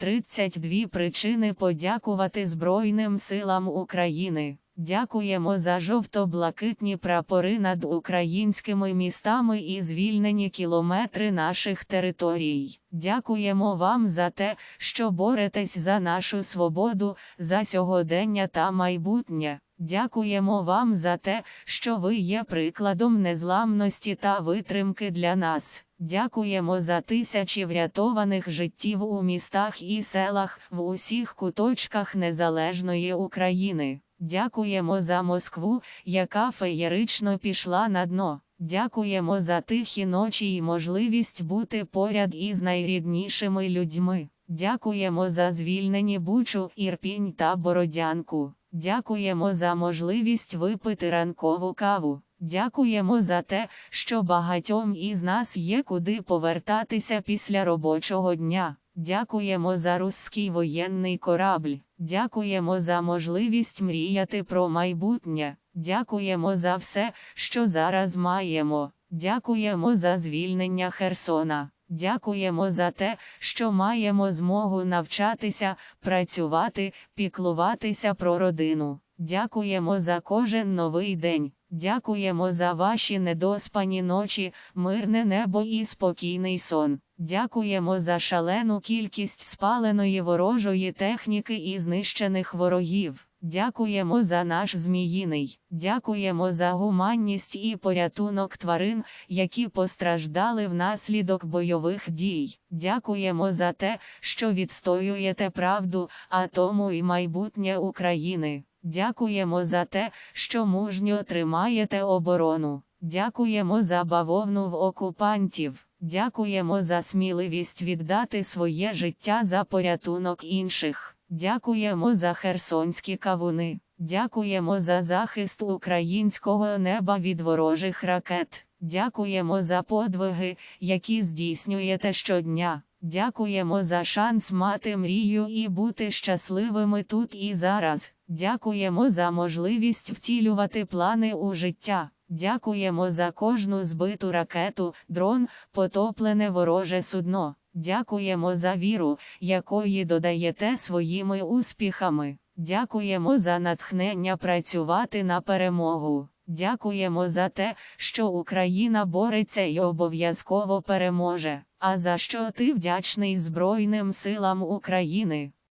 32 причини подякувати Збройним силам України. Дякуємо за жовто-блакитні прапори над українськими містами і звільнені кілометри наших територій. Дякуємо вам за те, що боретесь за нашу свободу, за сьогодення та майбутнє. Дякуємо вам за те, що ви є прикладом незламності та витримки для нас. Дякуємо за тисячі врятованих життів у містах і селах в усіх куточках незалежної України. Дякуємо за Москву, яка феєрично пішла на дно. Дякуємо за тихі ночі і можливість бути поряд із найріднішими людьми. Дякуємо за звільнені Бучу, Ірпінь та Бородянку. Дякуємо за можливість випити ранкову каву. Дякуємо за те, що багатьом із нас є куди повертатися після робочого дня. Дякуємо за русський воєнний корабль. Дякуємо за можливість мріяти про майбутнє. Дякуємо за все, що зараз маємо. Дякуємо за звільнення Херсона. Дякуємо за те, що маємо змогу навчатися, працювати, піклуватися про родину. Дякуємо за кожен новий день. Дякуємо за ваші недоспані ночі, мирне небо і спокійний сон. Дякуємо за шалену кількість спаленої ворожої техніки і знищених ворогів. Дякуємо за наш зміїний. Дякуємо за гуманність і порятунок тварин, які постраждали внаслідок бойових дій. Дякуємо за те, що відстоюєте правду, а тому і майбутнє України. Дякуємо за те, що мужньо тримаєте оборону. Дякуємо за бавовну в окупантів. Дякуємо за сміливість віддати своє життя за порятунок інших. Дякуємо за херсонські кавуни. Дякуємо за захист українського неба від ворожих ракет. Дякуємо за подвиги, які здійснюєте щодня. Дякуємо за шанс мати мрію і бути щасливими тут і зараз. Дякуємо за можливість втілювати плани у життя. Дякуємо за кожну збиту ракету, дрон, потоплене вороже судно. Дякуємо за віру, якої додаєте своїми успіхами. Дякуємо за натхнення працювати на перемогу. Дякуємо за те, що Україна бореться і обов'язково переможе. А за що ти вдячний Збройним силам України?